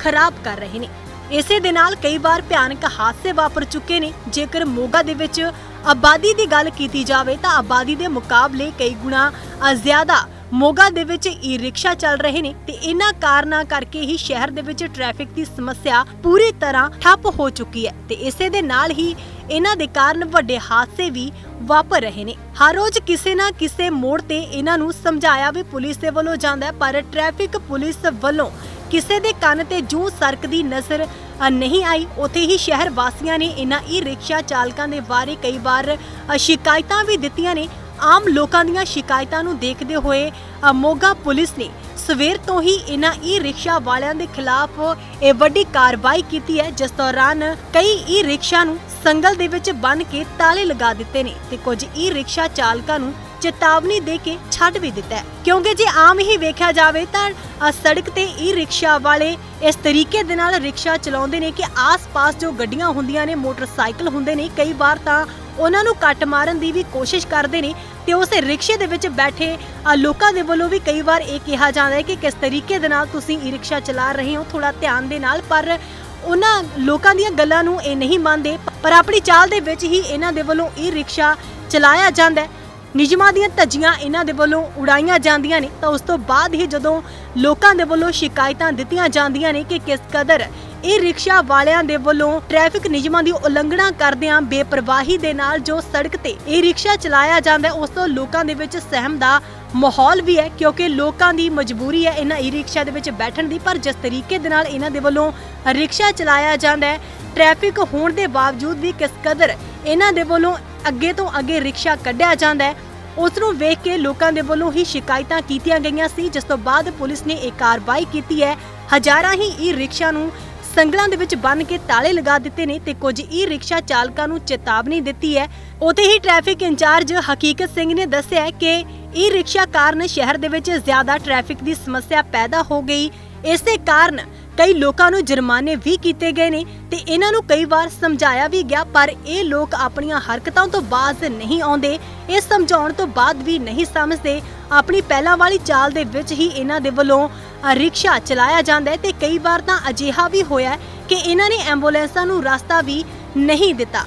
ਖਰਾਬ ਕਰ ਰਹੇ ਨੇ। ਇਸੇ ਦੇ ਨਾਲ ਕਈ ਵਾਰ ਭਿਆਨਕ ਹਾਦਸੇ ਵਾਪਰ ਚੁੱਕੇ ਨੇ। ਜੇਕਰ ਮੋਗਾ ਦੇ ਵਿੱਚ ਆਬਾਦੀ ਦੀ ਗੱਲ ਕੀਤੀ ਜਾਵੇ ਤਾਂ ਆਬਾਦੀ ਦੇ ਮੁਕਾਬਲੇ ਕਈ ਗੁਣਾ ਜ਼ਿਆਦਾ ਮੋਗਾ ਦੇ ਵਿੱਚ ਈ ਰਿਕਸ਼ਾ ਚੱਲ ਰਹੇ ਨੇ ਤੇ ਇਹਨਾਂ ਕਾਰਨਾਂ ਕਰਕੇ ਹੀ ਸ਼ਹਿਰ ਦੇ ਵਿੱਚ ਟ੍ਰੈਫਿਕ ਦੀ ਸਮੱਸਿਆ ਪੂਰੀ ਤਰ੍ਹਾਂ ਠੱਪ ਹੋ ਚੁੱਕੀ ਹੈ। ਤੇ ਇਸੇ ਦੇ ਨਾਲ ਹੀ ਇਹਨਾਂ ਦੇ ਕਾਰਨ ਵੱਡੇ ਹਾਦਸੇ ਵੀ ਵਾਪਰ ਰਹੇ ਨੇ। ਹਰ ਰੋਜ਼ ਕਿਸੇ ਨਾ ਕਿਸੇ ਮੋੜ ਤੇ ਇਹਨਾਂ ਨੂੰ ਸਮਝਾਇਆ ਵੀ ਪੁਲਿਸ ਦੇ ਵੱਲੋਂ ਜਾਂਦਾ ਪਰ ਟ੍ਰੈਫਿਕ ਪੁਲਿਸ ਵੱਲੋਂ ਕਿਸੇ ਦੇ ਕੰਨ ਤੇ ਜੂ ਸਰਕਦੀ ਨਜ਼ਰ ਨਹੀਂ ਆਈ। ਉਥੇ ਹੀ ਸ਼ਹਿਰ ਵਾਸੀਆਂ ਨੇ ਇਹਨਾਂ ਈ ਰਿਕਸ਼ਾ ਚਾਲਕਾਂ ਦੇ ਬਾਰੇ ਕਈ ਵਾਰ ਸ਼ਿਕਾਇਤਾਂ ਵੀ ਦਿੱਤੀਆਂ ਨੇ। ਆਮ ਲੋਕਾਂ ਦੀਆਂ ਸ਼ਿਕਾਇਤਾਂ ਨੂੰ ਦੇਖਦੇ ਹੋਏ ਮੋਗਾ ਪੁਲਿਸ ਨੇ ਸਵੇਰ ਤੋਂ ਹੀ ਇਹਨਾਂ ਈ ਰਿਕਸ਼ਾ ਵਾਲਿਆਂ ਦੇ ਖਿਲਾਫ ਇਹ ਵੱਡੀ ਕਾਰਵਾਈ ਕੀਤੀ ਹੈ, ਜਿਸ ਦੌਰਾਨ ਕਈ ਈ ਰਿਕਸ਼ਾ ਨੂੰ ਸੰਗਲ ਦੇ ਵਿੱਚ ਬੰਨ ਕੇ ਤਾਲੇ ਲਗਾ ਦਿੱਤੇ ਨੇ ਤੇ ਕੁਝ ਈ ਰਿਕਸ਼ਾ ਚਾਲਕਾਂ ਨੂੰ ਚੇਤਾਵਨੀ ਦੇ ਕੇ ਛੱਡ ਵੀ ਦਿੱਤਾ ਹੈ। ਕਿਉਂਕਿ ਜੇ ਆਮ ਹੀ ਵੇਖਿਆ ਜਾਵੇ ਤਾਂ ਸੜਕ ਤੇ ਈ ਰਿਕਸ਼ਾ ਵਾਲੇ ਇਸ ਤਰੀਕੇ ਦੇ ਨਾਲ ਰਿਕਸ਼ਾ ਚਲਾਉਂਦੇ ਨੇ ਕਿ ਆਸ-ਪਾਸ ਜੋ ਗੱਡੀਆਂ ਹੁੰਦੀਆਂ ਨੇ, ਮੋਟਰਸਾਈਕਲ ਹੁੰਦੇ ਨੇ, ਕਈ ਵਾਰ ਤਾਂ ਉਹਨਾਂ ਨੂੰ ਕੱਟ ਮਾਰਨ ਦੀ ਵੀ ਕੋਸ਼ਿਸ਼ ਕਰਦੇ ਨੇ ਤੇ ਉਸ ਰਿਕਸ਼ੇ ਦੇ ਵਿੱਚ ਬੈਠੇ ਲੋਕਾਂ ਦੇ ਵੱਲੋਂ ਵੀ ਕਈ ਵਾਰ ਇਹ ਕਿਹਾ ਜਾਂਦਾ ਹੈ ਕਿ ਕਿਸ ਤਰੀਕੇ ਦੇ ਨਾਲ ਤੁਸੀਂ ਈ ਰਿਕਸ਼ਾ ਚਲਾ ਰਹੇ ਹੋ ਥੋੜਾ ਧਿਆਨ ਦੇ ਨਾਲ, ਪਰ ਉਹਨਾਂ ਲੋਕਾਂ ਦੀਆਂ ਗੱਲਾਂ ਨੂੰ ਇਹ ਨਹੀਂ ਮੰਨਦੇ, ਪਰ ਆਪਣੀ ਚਾਲ ਦੇ ਵਿੱਚ ਹੀ ਇਹਨਾਂ ਦੇ ਵੱਲੋਂ ਈ ਰਿਕਸ਼ਾ ਚਲਾਇਆ ਜਾਂਦਾ ਹੈ। ਨਿਯਮਾਂ ਦੀਆਂ ਧੱਜੀਆਂ ਇਹਨਾਂ ਦੇ ਵੱਲੋਂ ਉਡਾਈਆਂ ਜਾਂਦੀਆਂ ਨੇ, ਤਾਂ ਉਸ ਤੋਂ ਬਾਅਦ ਹੀ ਜਦੋਂ ਲੋਕਾਂ ਦੇ ਵੱਲੋਂ ਸ਼ਿਕਾਇਤਾਂ ਦਿੱਤੀਆਂ ਜਾਂਦੀਆਂ ਨੇ ਕਿ ਕਿਸ ਕਦਰ ਇਹ ਰਿਕਸ਼ਾ ਵਾਲਿਆਂ ਦੇ ਵੱਲੋਂ ਟ੍ਰੈਫਿਕ ਨਿਯਮਾਂ ਦੀ ਉਲੰਘਣਾ ਕਰਦਿਆਂ ਬੇਪਰਵਾਹੀ ਦੇ ਨਾਲ ਜੋ ਸੜਕ ਤੇ ਇਹ ਰਿਕਸ਼ਾ ਚਲਾਇਆ ਜਾਂਦਾ ਉਸ ਤੋਂ ਲੋਕਾਂ ਦੇ ਵਿੱਚ ਸਹਿਮ ਦਾ ਮਾਹੌਲ ਵੀ ਹੈ, ਕਿਉਂਕਿ ਲੋਕਾਂ ਦੀ ਮਜਬੂਰੀ ਹੈ ਇਹਨਾਂ ਈ ਰਿਕਸ਼ਾ ਦੇ ਵਿੱਚ ਬੈਠਣ ਦੀ, ਪਰ ਜਿਸ ਤਰੀਕੇ ਦੇ ਨਾਲ ਇਹਨਾਂ ਦੇ ਵੱਲੋਂ ਰਿਕਸ਼ਾ ਚਲਾਇਆ ਜਾਂਦਾ ਹੈ, ਟ੍ਰੈਫਿਕ ਹੋਣ ਦੇ ਬਾਵਜੂਦ ਵੀ ਕਿਸ ਕਦਰ ਇਹਨਾਂ ਦੇ ਵੱਲੋਂ ਅੱਗੇ ਤੋਂ ਅੱਗੇ ਰਿਕਸ਼ਾ ਕੱਢਿਆ ਜਾਂਦਾ ਹੈ, ਉਸ ਨੂੰ ਵੇਖ ਕੇ ਲੋਕਾਂ ਦੇ ਵੱਲੋਂ ਹੀ ਸ਼ਿਕਾਇਤਾਂ ਕੀਤੀਆਂ ਗਈਆਂ ਸੀ, ਜਿਸ ਤੋਂ ਬਾਅਦ ਪੁਲਿਸ ਨੇ ਇਹ ਕਾਰਵਾਈ ਕੀਤੀ ਹੈ, ਹਜ਼ਾਰਾਂ ਹੀ ਈ ਰਿਕਸ਼ਾ ਨੂੰ ਸੰਗਲਾਂ ਦੇ ਵਿੱਚ ਬੰਨ ਕੇ ਤਾਲੇ ਲਗਾ ਦਿੱਤੇ ਨੇ ਤੇ ਕੁਝ ਈ ਰਿਕਸ਼ਾ ਚਾਲਕਾਂ ਨੂੰ ਚੇਤਾਵਨੀ ਦਿੱਤੀ ਹੈ। ਉਤੇ ਹੀ ਟ੍ਰੈਫਿਕ ਇੰਚਾਰਜ ਹਕੀਕਤ ਸਿੰਘ ਨੇ ਦੱਸਿਆ ਕਿ ਈ ਰਿਕਸ਼ਾ ਕਾਰਨ ਸ਼ਹਿਰ ਦੇ ਵਿੱਚ ਜ਼ਿਆਦਾ ਟ੍ਰੈਫਿਕ ਦੀ ਸਮੱਸਿਆ ਪੈਦਾ ਹੋ ਗਈ। ਇਸੇ ਕਾਰਨ ਕਈ ਲੋਕਾਂ ਨੂੰ ਜੁਰਮਾਨੇ ਵੀ ਕੀਤੇ ਗਏ ਨੇ ਤੇ ਇਹਨਾਂ ਨੂੰ ਕਈ ਵਾਰ ਸਮਝਾਇਆ ਵੀ ਗਿਆ, ਪਰ ਇਹ ਲੋਕ ਆਪਣੀਆਂ ਹਰਕਤਾਂ ਤੋਂ ਬਾਜ਼ ਨਹੀਂ ਆਉਂਦੇ। ਇਹ ਸਮਝਾਉਣ ਤੋਂ ਬਾਅਦ ਵੀ ਨਹੀਂ ਸਮਝਦੇ। ਆਪਣੀ ਪਹਿਲਾਂ ਵਾਲੀ ਚਾਲ ਦੇ ਵਿੱਚ ਹੀ ਇਹਨਾਂ ਦੇ ਵੱਲੋਂ ਰਿਕਸ਼ਾ ਚਲਾਇਆ ਜਾਂਦਾ ਹੈ ਤੇ ਕਈ ਵਾਰ ਤਾਂ ਅਜਿਹਾ ਵੀ ਹੋਇਆ ਕਿ ਇਹਨਾਂ ਨੇ ਐਂਬੂਲੈਂਸਾਂ ਨੂੰ ਰਸਤਾ ਵੀ ਨਹੀਂ ਦਿੱਤਾ।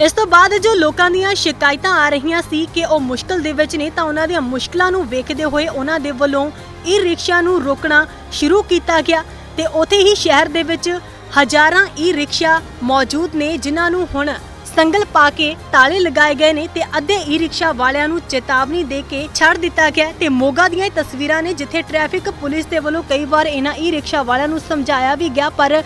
ਇਸ ਤੋਂ ਬਾਅਦ ਜੋ ਲੋਕਾਂ ਦੀਆਂ ਸ਼ਿਕਾਇਤਾਂ ਆ ਰਹੀਆਂ ਸੀ ਕਿ ਉਹ ਮੁਸ਼ਕਲ ਦੇ ਵਿੱਚ ਨੇ ਤਾਂ ਉਹਨਾਂ ਦੀਆਂ ਮੁਸ਼ਕਲਾਂ ਨੂੰ ਵੇਖਦੇ ਹੋਏ ਉਹਨਾਂ ਦੇ ਵੱਲੋਂ ਈ ਰਿਕਸ਼ਾ ਨੂੰ ਰੋਕਣਾ ਸ਼ੁਰੂ ਕੀਤਾ ਗਿਆ ਤੇ ਉਥੇ ਹੀ ਸ਼ਹਿਰ ਦੇ ਵਿੱਚ ਹਜ਼ਾਰਾਂ ਈ ਰਿਕਸ਼ਾ ਮੌਜੂਦ ਨੇ ਜਿਨ੍ਹਾਂ ਨੂੰ ਹੁਣ ਸੰਗਲ ਪਾ ਕੇ ਤਾਲੇ ਲਗਾਏ ਗਏ ਨੇ ਤੇ ਅੱਧੇ ਈ ਰਿਕਸ਼ਾ ਵਾਲਿਆਂ ਨੂੰ ਚੇਤਾਵਨੀ ਦੇ ਕੇ ਛੱਡ ਦਿੱਤਾ ਗਿਆ ਤੇ ਮੋਗਾ ਦੀਆਂ ਤਸਵੀਰਾਂ ਨੇ ਜਿੱਥੇ ਟ੍ਰੈਫਿਕ ਪੁਲਿਸ ਦੇ ਵੱਲੋਂ ਕਈ ਵਾਰ ਇਹਨਾਂ ਈ ਰਿਕਸ਼ਾ ਵਾਲਿਆਂ ਨੂੰ ਸਮਝਾਇਆ ਵੀ ਗਿਆ, ਪਰ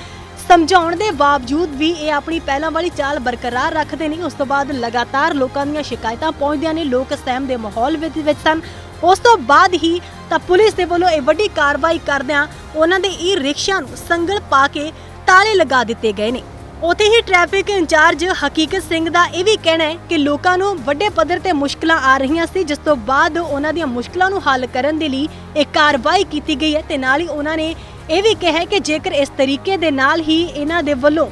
ਸਮਝਾਉਣ ਦੇ ਬਾਵਜੂਦ ਵੀ ਇਹ ਆਪਣੀ ਪਹਿਲਾਂ ਵਾਲੀ ਚਾਲ ਬਰਕਰਾਰ ਰੱਖਦੇ ਨੇ। ਉਸ ਤੋਂ ਬਾਅਦ ਲਗਾਤਾਰ ਲੋਕਾਂ ਦੀਆਂ ਸ਼ਿਕਾਇਤਾਂ ਪਹੁੰਚਦੀਆਂ ਨੇ, ਲੋਕ ਸਹਿਮ ਦੇ ਮਾਹੌਲ ਵਿੱਚ ਵਿੱਚ ਸਨ। ਉਸ ਤੋਂ ਬਾਅਦ ਹੀ ਤਾਂ ਪੁਲਿਸ ਦੇ ਵੱਲੋਂ ਇਹ ਵੱਡੀ ਕਾਰਵਾਈ ਕਰਦਿਆਂ ਉਹਨਾਂ ਦੇ ਈ ਰਿਕਸ਼ਾ ਨੂੰ ਸੰਗਲ ਪਾ ਕੇ ਤਾਲੇ ਲਗਾ ਦਿੱਤੇ ਗਏ ਨੇ। ਉਥੇ ਹੀ ਟ੍ਰੈਫਿਕ ਇੰਚਾਰਜ ਹਕੀਕਤ ਸਿੰਘ ਦਾ ਇਹ ਵੀ ਕਹਿਣਾ ਹੈ ਕਿ ਲੋਕਾਂ ਨੂੰ ਵੱਡੇ ਪੱਧਰ ਤੇ ਮੁਸ਼ਕਲਾਂ ਆ ਰਹੀਆਂ ਸੀ, ਜਿਸ ਤੋਂ ਬਾਅਦ ਉਹਨਾਂ ਦੀਆਂ ਮੁਸ਼ਕਲਾਂ ਨੂੰ ਹੱਲ ਕਰਨ ਦੇ ਲਈ ਇਹ ਕਾਰਵਾਈ ਕੀਤੀ ਗਈ ਹੈ ਤੇ ਨਾਲ ਹੀ ਉਹਨਾਂ ਨੇ ਇਹ ਵੀ ਕਿਹਾ ਕਿ ਜੇਕਰ ਇਸ ਤਰੀਕੇ ਦੇ ਨਾਲ ਹੀ ਇਹਨਾਂ ਦੇ ਵੱਲੋਂ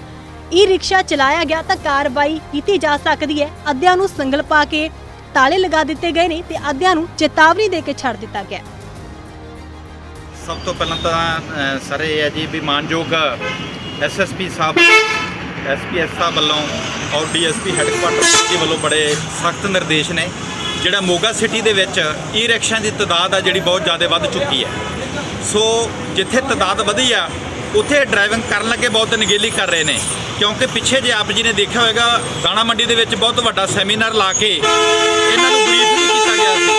ਈ ਰਿਕਸ਼ਾ ਚਲਾਇਆ ਗਿਆ ਤਾਂ ਕਾਰਵਾਈ ਕੀਤੀ ਜਾ ਸਕਦੀ ਹੈ। ਅੱਧਿਆਂ ਨੂੰ ਸੰਗਲ ਪਾ ਕੇ ਤਾਲੇ ਲਗਾ ਦਿੱਤੇ ਗਏ ਨੇ ਤੇ ਅੱਧਿਆਂ ਨੂੰ ਚੇਤਾਵਨੀ ਦੇ ਕੇ ਛੱਡ ਦਿੱਤਾ ਗਿਆ ਸਭ ਤੋਂ ਪਹਿਲਾਂ ਤਾਂ ਸਰ ਇਹ ਹੈ ਜੀ, ਵੀ ਮਾਨਯੋਗ ਐਸਐਸਪੀ ਸਾਹਿਬ ਐਸਪੀਐਸ ਸਾਹਿਬ ਵੱਲੋਂ ਔਰ ਡੀਐਸਪੀ ਹੈੱਡਕੁਆਟਰ ਜੀ ਵੱਲੋਂ ਬੜੇ ਸਖਤ ਨਿਰਦੇਸ਼ ਨੇ, ਜਿਹੜਾ ਮੋਗਾ ਸਿਟੀ ਦੇ ਵਿੱਚ ਈ ਰਿਕਸ਼ਿਆਂ ਦੀ ਤਦਾਦ ਆ ਜਿਹੜੀ ਬਹੁਤ ਜ਼ਿਆਦਾ ਵੱਧ ਚੁੱਕੀ ਹੈ। ਸੋ ਜਿੱਥੇ ਤਦਾਦ ਵਧੀ ਆ, ਉੱਥੇ ਡਰਾਈਵਿੰਗ ਕਰਨ ਲੱਗੇ ਬਹੁਤ ਨਗੇਲੀ ਕਰ ਰਹੇ ਨੇ, ਕਿਉਂਕਿ ਪਿੱਛੇ ਜੇ ਆਪ ਜੀ ਨੇ ਦੇਖਿਆ ਹੋਵੇਗਾ, ਦਾਣਾ ਮੰਡੀ ਦੇ ਵਿੱਚ ਬਹੁਤ ਵੱਡਾ ਸੈਮੀਨਾਰ ਲਾ ਕੇ ਇਹਨਾਂ ਨੂੰ ਬਰੀਫ ਵੀ ਕੀਤਾ ਗਿਆ ਸੀ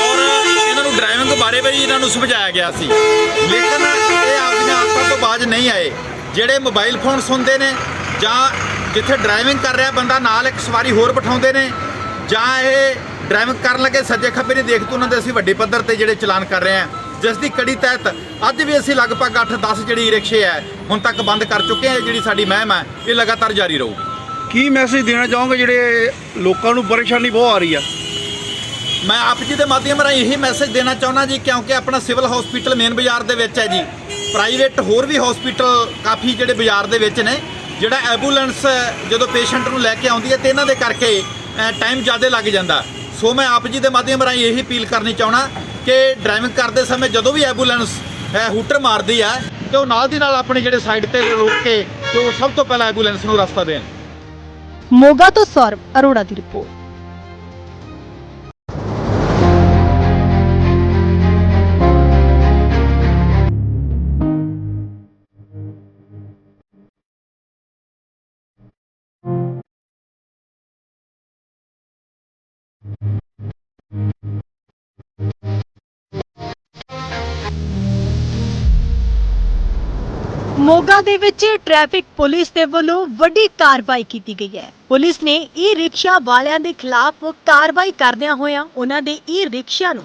ਔਰ ਇਹਨਾਂ ਨੂੰ ਡਰਾਈਵਿੰਗ ਬਾਰੇ ਵੀ ਇਹਨਾਂ ਨੂੰ ਸਮਝਾਇਆ ਗਿਆ ਸੀ। ਲੇਕਿਨ ਇਹ ਆਪਣੀਆਂ ਆਦਤਾਂ ਤੋਂ ਬਾਜ ਨਹੀਂ ਆਏ, ਜਿਹੜੇ ਮੋਬਾਈਲ ਫੋਨ ਸੁਣਦੇ ਨੇ ਜਾਂ ਜਿੱਥੇ ਡਰਾਈਵਿੰਗ ਕਰ ਰਿਹਾ ਬੰਦਾ ਨਾਲ ਇੱਕ ਸਵਾਰੀ ਹੋਰ ਬਿਠਾਉਂਦੇ ਨੇ ਜਾਂ ਇਹ ਡਰਾਈਵਿੰਗ ਕਰਨ ਲੱਗੇ ਸੱਜੇ ਖੱਬੇ ਨਹੀਂ ਦੇਖਦੇ ਉਹਨਾਂ ਦੇ ਅਸੀਂ ਵੱਡੇ ਪੱਧਰ ਤੇ ਜਿਹੜੇ ਚਲਾਨ ਕਰ ਰਹੇ ਹਾਂ। ਜਿਸ ਦੀ ਕੜੀ ਤਹਿਤ ਅੱਜ ਵੀ ਅਸੀਂ ਲਗਭਗ 8-10 ਜਿਹੜੀ ਰਿਕਸ਼ੇ ਹੈ ਹੁਣ ਤੱਕ ਬੰਦ ਕਰ ਚੁੱਕੇ ਇਹ ਜਿਹੜੀ ਸਾਡੀ ਮਹਿਮ ਹੈ ਇਹ ਲਗਾਤਾਰ ਜਾਰੀ ਰਹੂ ਕੀ ਮੈਸੇਜ ਦੇਣਾ ਚਾਹੋਗੇ ਜਿਹੜੇ ਲੋਕਾਂ ਨੂੰ ਪਰੇਸ਼ਾਨੀ ਬਹੁਤ ਆ ਰਹੀ ਆ? ਮੈਂ ਆਪ ਜੀ ਦੇ ਮਾਧਿਅਮ ਰਾਹੀਂ ਇਹੀ ਮੈਸੇਜ ਦੇਣਾ ਚਾਹੁੰਦਾ ਜੀ ਕਿਉਂਕਿ ਆਪਣਾ ਸਿਵਲ ਹਸਪੀਟਲ ਮੇਨ ਬਾਜ਼ਾਰ ਦੇ ਵਿੱਚ ਹੈ ਜੀ। ਪ੍ਰਾਈਵੇਟ ਹੋਰ ਵੀ ਹਸਪੀਟਲ ਕਾਫੀ ਜਿਹੜੇ ਬਾਜ਼ਾਰ ਦੇ ਵਿੱਚ ਨੇ ਜਿਹੜਾ ਐਂਬੂਲੈਂਸ ਜਦੋਂ ਪੇਸ਼ੈਂਟ ਨੂੰ ਲੈ ਕੇ ਆਉਂਦੀ ਹੈ ਤੇ ਇਹਨਾਂ ਦੇ ਕਰਕੇ ਟਾਈਮ ਜ਼ਿਆਦਾ ਲੱਗ ਜਾਂਦਾ। ਸੋ ਮੈਂ ਆਪ ਜੀ ਦੇ ਮਾਧਿਅਮ ਰਾਹੀਂ ਇਹੀ ਅਪੀਲ ਕਰਨੀ ਚਾਹਣਾ ਕਿ ਡਰਾਈਵਿੰਗ ਕਰਦੇ ਸਮੇਂ ਜਦੋਂ ਵੀ ਐਂਬੂਲੈਂਸ ਹੂਟਰ ਮਾਰਦੀ ਹੈ ਕਿ ਉਹ ਨਾਲ ਦੀ ਨਾਲ ਆਪਣੇ ਜਿਹੜੇ ਸਾਈਡ ਤੇ ਰੋਕ ਕੇ ਤੇ ਉਹ ਸਭ ਤੋਂ ਪਹਿਲਾਂ ਐਂਬੂਲੈਂਸ ਨੂੰ ਰਸਤਾ ਦੇਣ। ਮੋਗਾ ਤੋਂ ਸੌਰਵ, ਅਰੋੜਾ ਦੀ ਰਿਪੋਰਟ। ਮੋਗਾ ਦੇ ਵਿੱਚ ਟ੍ਰੈਫਿਕ ਪੁਲਿਸ ਦੇ ਵੱਲੋਂ ਵੱਡੀ ਕਾਰਵਾਈ ਕੀਤੀ ਗਈ ਹੈ। ਪੁਲਿਸ ਨੇ ਈ ਰਿਕਸ਼ਾ ਵਾਲਿਆਂ ਦੇ ਖਿਲਾਫ ਕਾਰਵਾਈ ਕਰਦਿਆਂ ਹੋਇਆਂ ਉਹਨਾਂ ਦੇ ਈ ਰਿਕਸ਼ਾ ਨੂੰ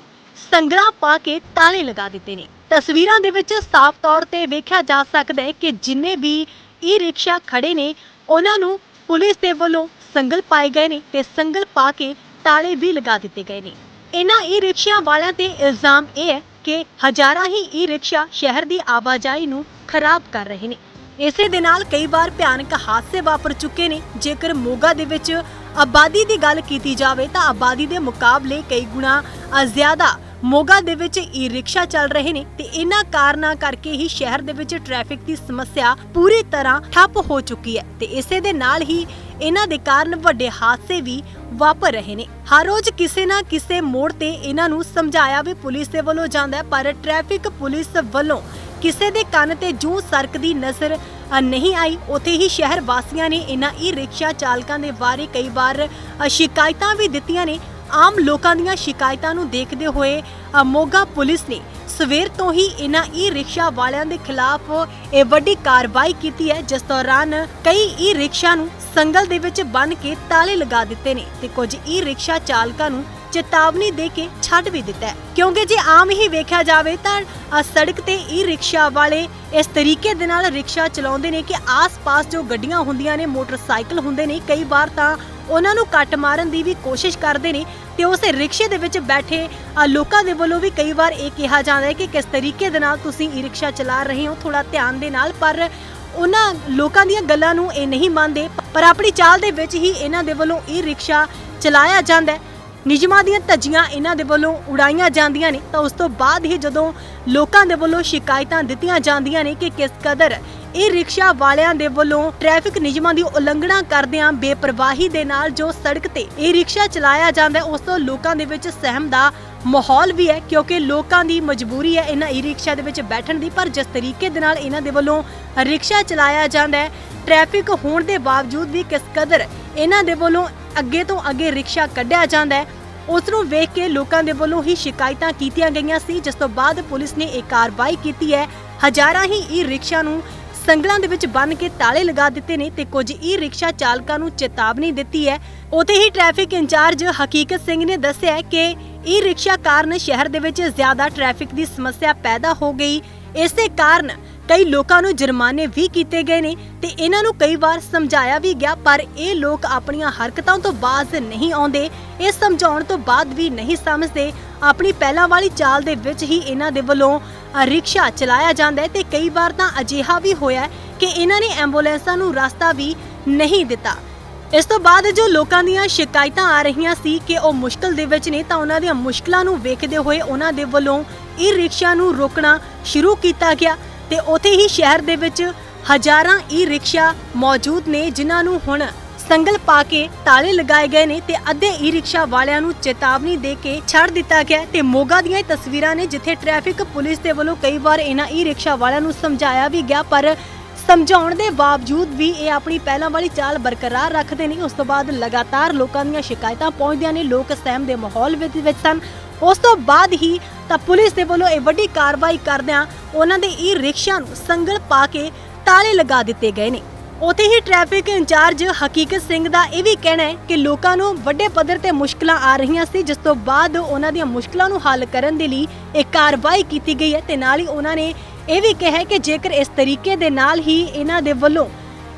ਸੰਗਲਾ ਪਾ ਕੇ ਤਾਲੇ ਲਗਾ ਦਿੱਤੇ ਨੇ। ਤਸਵੀਰਾਂ ਦੇ ਵਿੱਚ ਸਾਫ਼ ਤੌਰ ਤੇ ਵੇਖਿਆ ਜਾ ਸਕਦਾ ਹੈ ਕਿ ਜਿੰਨੇ ਵੀ ਈ ਰਿਕਸ਼ਾ ਖੜੇ ਨੇ, ਉਹਨਾਂ ਨੂੰ ਪੁਲਿਸ ਦੇ ਵੱਲੋਂ ਸੰਗਲ ਪਾਏ ਗਏ ਨੇ ਤੇ ਸੰਗਲ ਪਾ ਕੇ ਤਾਲੇ ਵੀ ਲਗਾ ਦਿੱਤੇ ਗਏ ਨੇ। ਇਹਨਾਂ ਈ ਰਿਕਸ਼ਿਆਂ ਵਾਲਿਆਂ ਤੇ ਇਲਜ਼ਾਮ ਇਹ ਹੈ ਕਿ ਹਜ਼ਾਰਾਂ ਹੀ ਈ ਰਿਕਸ਼ਾ ਸ਼ਹਿਰ ਦੀ ਆਵਾਜਾਈ ਨੂੰ ਖਰਾਬ ਕਰ ਰਹੇ ਨੇ। ਇਸੇ ਦੇ ਨਾਲ ਕਈ ਵਾਰ ਭਿਆਨਕ ਹਾਦਸੇ ਵਾਪਰ ਚੁੱਕੇ ਨੇ। ਜੇਕਰ ਮੋਗਾ ਦੇ ਵਿੱਚ ਆਬਾਦੀ ਦੀ ਗੱਲ ਕੀਤੀ ਜਾਵੇ ਤਾਂ ਆਬਾਦੀ ਦੇ ਮੁਕਾਬਲੇ ਕਈ ਗੁਣਾ ਜ਼ਿਆਦਾ ਮੋਗਾ ਦੇ ਵਿੱਚ ਈ ਰਿਕਸ਼ਾ ਚੱਲ ਰਹੇ ਨੇ ਤੇ ਇਹਨਾਂ ਕਾਰਨਾਂ ਕਰਕੇ ਹੀ ਸ਼ਹਿਰ ਦੇ ਵਿੱਚ ਟ੍ਰੈਫਿਕ ਦੀ ਸਮੱਸਿਆ ਪੂਰੀ ਤਰ੍ਹਾਂ ਠੱਪ ਹੋ ਚੁੱਕੀ ਹੈ ਤੇ ਇਸੇ ਦੇ ਨਾਲ ਹੀ ਇਹਨਾਂ ਦੇ ਕਾਰਨ ਵੱਡੇ ਹਾਦਸੇ ਵੀ ਵਾਪਰ ਰਹੇ ਨੇ। ਹਰ ਰੋਜ਼ ਕਿਸੇ ਨਾ ਕਿਸੇ ਮੋੜ ਤੇ ਇਹਨਾਂ ਨੂੰ ਸਮਝਾਇਆ ਵੀ ਪੁਲਿਸ ਦੇ ਵੱਲੋਂ ਜਾਂਦਾ ਹੈ, ਪਰ ਟ੍ਰੈਫਿਕ ਪੁਲਿਸ ਵੱਲੋਂ ਕਿਸੇ ਦੇ ਕੰਨ ਤੇ ਜੂ ਸਰਕਦੀ ਨਜ਼ਰ ਨਹੀਂ ਆਈ। ਉਥੇ ਹੀ ਸ਼ਹਿਰ ਵਾਸੀਆਂ ਨੇ ਇਹਨਾਂ ਈ ਰਿਕਸ਼ਾ ਚਾਲਕਾਂ ਦੇ ਬਾਰੇ ਕਈ ਵਾਰ ਸ਼ਿਕਾਇਤਾਂ ਵੀ ਦਿੱਤੀਆਂ ਨੇ। ਆਮ ਲੋਕਾਂ ਦੀਆਂ ਸ਼ਿਕਾਇਤਾਂ ਨੂੰ ਦੇਖਦੇ ਹੋਏ ਮੋਗਾ ਪੁਲਿਸ ਨੇ ਸਵੇਰ ਤੋਂ ਹੀ ਇਹਨਾਂ ਈ ਰਿਕਸ਼ਾ ਵਾਲਿਆਂ ਦੇ ਖਿਲਾਫ ਇਹ ਵੱਡੀ ਕਾਰਵਾਈ ਕੀਤੀ ਹੈ, ਜਿਸ ਦੌਰਾਨ ਕਈ ਈ ਰਿਕਸ਼ਾ ਨੂੰ ਸੰਗਲ ਦੇ ਵਿੱਚ ਬੰਨ ਕੇ ਤਾਲੇ ਲਗਾ ਦਿੱਤੇ ਨੇ ਤੇ ਕੁਝ ਈ ਰਿਕਸ਼ਾ ਚਾਲਕਾਂ ਨੂੰ ਚੇਤਾਵਨੀ ਦੇ ਕੇ ਛੱਡ ਵੀ ਦਿੱਤਾ ਹੈ। ਕਿਉਂਕਿ ਜੇ ਆਮ ਹੀ ਵੇਖਿਆ ਜਾਵੇ ਤਾਂ ਅ, ਸੜਕ ਤੇ ਈ ਰਿਕਸ਼ਾ ਵਾਲੇ ਇਸ ਤਰੀਕੇ ਦੇ ਨਾਲ ਰਿਕਸ਼ਾ ਚਲਾਉਂਦੇ ਨੇ ਕਿ ਆਸ-ਪਾਸ ਜੋ ਗੱਡੀਆਂ ਹੁੰਦੀਆਂ ਨੇ ਮੋਟਰਸਾਈਕਲ ਹੁੰਦੇ ਨੇ ਕਈ ਵਾਰ ਤਾਂ ਉਹਨਾਂ ਨੂੰ ਕੱਟ ਮਾਰਨ ਦੀ ਵੀ ਕੋਸ਼ਿਸ਼ ਕਰਦੇ ਨੇ ਤੇ ਉਸੇ ਰਿਕਸ਼ੇ ਦੇ ਵਿੱਚ ਬੈਠੇ ਅ, ਲੋਕਾਂ ਦੇ ਵੱਲੋਂ ਵੀ ਕਈ ਵਾਰ ਇਹ ਕਿਹਾ ਜਾਂਦਾ ਹੈ ਕਿ ਕਿਸ ਤਰੀਕੇ ਦੇ ਨਾਲ ਤੁਸੀਂ ਈ ਰਿਕਸ਼ਾ ਚਲਾ ਰਹੇ ਹੋ ਥੋੜਾ ਧਿਆਨ ਦੇ ਨਾਲ। ਪਰ ਉਹਨਾਂ ਲੋਕਾਂ ਦੀਆਂ ਗੱਲਾਂ ਨੂੰ ਇਹ ਨਹੀਂ ਮੰਨਦੇ ਪਰ ਆਪਣੀ ਚਾਲ ਦੇ ਵਿੱਚ ਹੀ ਇਹਨਾਂ ਦੇ ਵੱਲੋਂ ਈ ਰਿਕਸ਼ਾ ਚਲਾਇਆ ਜਾਂਦਾ ਹੈ। ਨਿਯਮਾਂ ਦੀਆਂ ਧੱਜੀਆਂ ਇਹਨਾਂ ਦੇ ਵੱਲੋਂ ਉਡਾਈਆਂ ਜਾਂਦੀਆਂ ਨੇ। ਤਾਂ ਉਸ ਤੋਂ ਬਾਅਦ ਹੀ ਜਦੋਂ ਲੋਕਾਂ ਦੇ ਵੱਲੋਂ ਸ਼ਿਕਾਇਤਾਂ ਦਿੱਤੀਆਂ ਜਾਂਦੀਆਂ ਨੇ ਕਿ ਕਿਸ ਕਦਰ ਇਹ ਰਿਕਸ਼ਾ ਵਾਲਿਆਂ ਦੇ ਵੱਲੋਂ ਟ੍ਰੈਫਿਕ ਨਿਯਮਾਂ ਦੀ ਉਲੰਘਣਾ ਕਰਦਿਆਂ ਬੇਪਰਵਾਹੀ ਦੇ ਨਾਲ ਜੋ ਸੜਕ ਤੇ ਇਹ ਰਿਕਸ਼ਾ ਚਲਾਇਆ ਜਾਂਦਾ ਹੈ ਉਸ ਤੋਂ ਲੋਕਾਂ ਦੇ ਵਿੱਚ ਸਹਿਮ ਦਾ ਮਾਹੌਲ ਵੀ ਹੈ, ਕਿਉਂਕਿ ਲੋਕਾਂ ਦੀ ਮਜਬੂਰੀ ਹੈ ਇਹਨਾਂ ਈ ਰਿਕਸ਼ਾ ਦੇ ਵਿੱਚ ਬੈਠਣ ਦੀ। ਪਰ ਜਿਸ ਤਰੀਕੇ ਦੇ ਨਾਲ ਇਹਨਾਂ ਦੇ ਵੱਲੋਂ ਰਿਕਸ਼ਾ ਚਲਾਇਆ ਜਾਂਦਾ ਹੈ, ਟ੍ਰੈਫਿਕ ਹੋਣ ਦੇ ਬਾਵਜੂਦ ਵੀ ਕਿਸ ਕਦਰ ਇਹਨਾਂ ਦੇ ਵੱਲੋਂ ਅੱਗੇ ਤੋਂ ਅੱਗੇ ਰਿਕਸ਼ਾ ਕੱਢਿਆ ਜਾਂਦਾ ਹੈ। ਉਸ ਨੂੰ ਵੇਖ ਕੇ ਲੋਕਾਂ ਦੇ ਵੱਲੋਂ ਹੀ ਸ਼ਿਕਾਇਤਾਂ ਕੀਤੀਆਂ ਗਈਆਂ ਸੀ, ਜਿਸ ਤੋਂ ਬਾਅਦ ਪੁਲਿਸ ਨੇ ਇਹ ਕਾਰਵਾਈ ਕੀਤੀ ਹੈ। ਹਜ਼ਾਰਾਂ ਹੀ ਈ ਰਿਕਸ਼ਾ ਨੂੰ ਸੰਗਲਾਂ ਦੇ ਵਿੱਚ ਬੰਨ ਕੇ ਤਾਲੇ ਲਗਾ ਦਿੱਤੇ ਨੇ ਤੇ ਕੁਝ ਈ ਰਿਕਸ਼ਾ ਚਾਲਕਾਂ ਨੂੰ ਚੇਤਾਵਨੀ ਦਿੱਤੀ ਹੈ। ਉਤੇ ਹੀ ਟ੍ਰੈਫਿਕ ਇੰਚਾਰਜ ਹਕੀਕਤ ਸਿੰਘ ਨੇ ਦੱਸਿਆ ਕਿ ਈ ਰਿਕਸ਼ਾ ਕਾਰਨ ਸ਼ਹਿਰ ਦੇ ਵਿੱਚ ਜ਼ਿਆਦਾ ਟ੍ਰੈਫਿਕ ਦੀ ਸਮੱਸਿਆ ਪੈਦਾ ਹੋ ਗਈ। ਇਸੇ ਕਾਰਨ ਕਈ ਲੋਕਾਂ ਨੂੰ ਜੁਰਮਾਨੇ ਵੀ ਕੀਤੇ ਗਏ ਨੇ ਤੇ ਇਹਨਾਂ ਨੂੰ ਕਈ ਵਾਰ ਸਮਝਾਇਆ ਵੀ ਗਿਆ, ਪਰ ਇਹ ਲੋਕ ਆਪਣੀਆਂ ਹਰਕਤਾਂ ਤੋਂ ਬਾਜ਼ ਨਹੀਂ ਆਉਂਦੇ। ਇਹ ਸਮਝਾਉਣ ਤੋਂ ਬਾਅਦ ਵੀ ਨਹੀਂ ਸਮਝਦੇ। ਆਪਣੀ ਪਹਿਲਾਂ ਵਾਲੀ ਚਾਲ ਦੇ ਵਿੱਚ ਹੀ ਇਹਨਾਂ ਦੇ ਵੱਲੋਂ ਰਿਕਸ਼ਾ ਚਲਾਇਆ ਜਾਂਦਾ ਹੈ ਤੇ ਕਈ ਵਾਰ ਤਾਂ ਅਜਿਹਾ ਵੀ ਹੋਇਆ ਕਿ ਇਹਨਾਂ ਨੇ ਐਂਬੂਲੈਂਸਾਂ ਨੂੰ ਰਸਤਾ ਵੀ ਨਹੀਂ ਦਿੱਤਾ। ਇਸ ਤੋਂ ਬਾਅਦ ਜੋ ਲੋਕਾਂ ਦੀਆਂ ਸ਼ਿਕਾਇਤਾਂ ਆ ਰਹੀਆਂ ਸੀ ਕਿ ਉਹ ਮੁਸ਼ਕਲ ਦੇ ਵਿੱਚ ਨੇ, ਤਾਂ ਉਹਨਾਂ ਦੀਆਂ ਮੁਸ਼ਕਲਾਂ ਨੂੰ ਵੇਖਦੇ ਹੋਏ ਉਹਨਾਂ ਦੇ ਵੱਲੋਂ ਇਹ ਰਿਕਸ਼ਾ ਨੂੰ ਰੋਕਣਾ ਸ਼ੁਰੂ ਕੀਤਾ ਗਿਆ। ਤੇ ਉੱਥੇ ਹੀ ਸ਼ਹਿਰ ਦੇ ਵਿੱਚ ਹਜ਼ਾਰਾਂ ਈ ਰਿਕਸ਼ਾ ਮੌਜੂਦ ਨੇ, ਜਿਨ੍ਹਾਂ ਨੂੰ ਹੁਣ ਸੰਗਲ ਪਾ ਕੇ ਤਾਲੇ ਲਗਾਏ ਗਏ ਨੇ ਤੇ ਅੱਧੇ ਈ ਰਿਕਸ਼ਾ ਵਾਲਿਆਂ ਨੂੰ ਚੇਤਾਵਨੀ ਦੇ ਕੇ ਛੱਡ ਦਿੱਤਾ ਗਿਆ ਤੇ ਮੋਗਾ ਦੀਆਂ ਇਹ ਤਸਵੀਰਾਂ ਨੇ, ਜਿੱਥੇ ਟ੍ਰੈਫਿਕ ਪੁਲਿਸ ਦੇ ਵੱਲੋਂ ਕਈ ਵਾਰ ਇਹਨਾਂ ਈ ਰਿਕਸ਼ਾ ਵਾਲਿਆਂ ਨੂੰ ਸਮਝਾਇਆ ਵੀ ਗਿਆ, ਪਰ ਸਮਝਾਉਣ ਦੇ ਬਾਵਜੂਦ ਵੀ ਇਹ ਆਪਣੀ ਪਹਿਲਾਂ ਵਾਲੀ ਚਾਲ ਬਰਕਰਾਰ ਰੱਖਦੇ ਨੇ, ਉਸ ਤੋਂ ਬਾਅਦ ਲਗਾਤਾਰ ਲੋਕਾਂ ਦੀਆਂ ਸ਼ਿਕਾਇਤਾਂ ਪਹੁੰਚਦੀਆਂ ਨੇ, ਲੋਕ ਸਹਿਮ ਦੇ ਮਾਹੌਲ ਵਿੱਚ ਸਨ। ਉਸ ਤੋਂ ਬਾਅਦ ਹੀ ਤਾਂ ਪੁਲਿਸ ਦੇ ਵੱਲੋਂ ਇਹ ਵੱਡੀ ਕਾਰਵਾਈ ਕਰਦਿਆਂ ਉਹਨਾਂ ਦੇ ਈ ਰਿਕਸ਼ਾ ਨੂੰ ਸੰਗਲ ਪਾ ਕੇ ਤਾਲੇ ਲਗਾ ਦਿੱਤੇ ਗਏ ਨੇ। ਉਥੇ ਹੀ ਟ੍ਰੈਫਿਕ ਇੰਚਾਰਜ ਹਕੀਕਤ ਸਿੰਘ ਦਾ ਇਹ ਵੀ ਕਹਿਣਾ ਹੈ ਕਿ ਲੋਕਾਂ ਨੂੰ ਵੱਡੇ ਪੱਧਰ ਤੇ ਮੁਸ਼ਕਲਾਂ ਆ ਰਹੀਆਂ ਸੀ, ਜਿਸ ਤੋਂ ਬਾਅਦ ਉਹਨਾਂ ਦੀਆਂ ਮੁਸ਼ਕਲਾਂ ਨੂੰ ਹੱਲ ਕਰਨ ਦੇ ਲਈ ਇਹ ਕਾਰਵਾਈ ਕੀਤੀ ਗਈ ਹੈ ਤੇ ਨਾਲ ਹੀ ਉਹਨਾਂ ਨੇ ਇਹ ਵੀ ਕਿਹਾ ਕਿ ਜੇਕਰ ਇਸ ਤਰੀਕੇ ਦੇ ਨਾਲ ਹੀ ਇਹਨਾਂ ਦੇ ਵੱਲੋਂ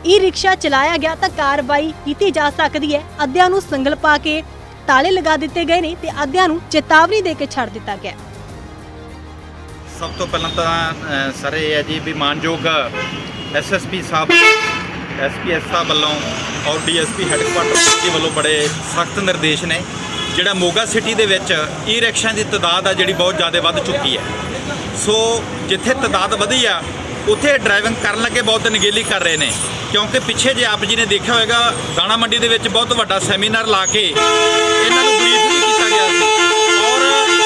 ਈ ਰਿਕਸ਼ਾ ਚਲਾਇਆ ਗਿਆ ਤਾਂ ਕਾਰਵਾਈ ਕੀਤੀ ਜਾ ਸਕਦੀ ਹੈ। ਅੱਧਿਆਂ ਨੂੰ ਸੰਗਲ ਪਾ ਕੇ ਤਾਲੇ ਲਗਾ ਦਿੱਤੇ ਗਏ ਨੇ ਤੇ ਅੱਧਿਆਂ ਨੂੰ ਚੇਤਾਵਨੀ ਦੇ ਕੇ ਛੱਡ ਦਿੱਤਾ ਗਿਆ ਸਭ ਤੋਂ ਪਹਿਲਾਂ ਤਾਂ ਸਰ ਇਹ ਹੈ ਜੀ ਵੀ ਮਾਨਯੋਗ ਐਸਐਸਪੀ ਸਾਹਿਬ ਐਸਪੀਐਸ ਸਾਹਿਬ ਵੱਲੋਂ ਔਰ ਡੀਐਸਪੀ ਹੈੱਡਕੁਆਟਰ ਦੇ ਵੱਲੋਂ ਬੜੇ ਸਖਤ ਨਿਰਦੇਸ਼ ਨੇ, ਜਿਹੜਾ ਮੋਗਾ ਸਿਟੀ ਦੇ ਵਿੱਚ ਈ ਰਿਕਸ਼ਾ ਦੀ ਤਦਾਦ ਆ ਜਿਹੜੀ ਬਹੁਤ ਜ਼ਿਆਦਾ ਵੱਧ ਚੁੱਕੀ ਹੈ। ਸੋ ਜਿੱਥੇ ਤਦਾਦ ਵਧੀ ਆ ਉੱਥੇ ਡਰਾਈਵਿੰਗ ਕਰਨ ਲੱਗੇ ਬਹੁਤ ਨਗੇਲੀ ਕਰ ਰਹੇ ਨੇ। ਕਿਉਂਕਿ ਪਿੱਛੇ ਜੇ ਆਪ ਜੀ ਨੇ ਦੇਖਿਆ ਹੋਵੇਗਾ ਦਾਣਾ ਮੰਡੀ ਦੇ ਵਿੱਚ ਬਹੁਤ ਵੱਡਾ ਸੈਮੀਨਾਰ ਲਾ ਕੇ ਇਹਨਾਂ ਨੂੰ ਬਰੀਫ ਵੀ ਕੀਤਾ ਗਿਆ ਸੀ। ਔਰ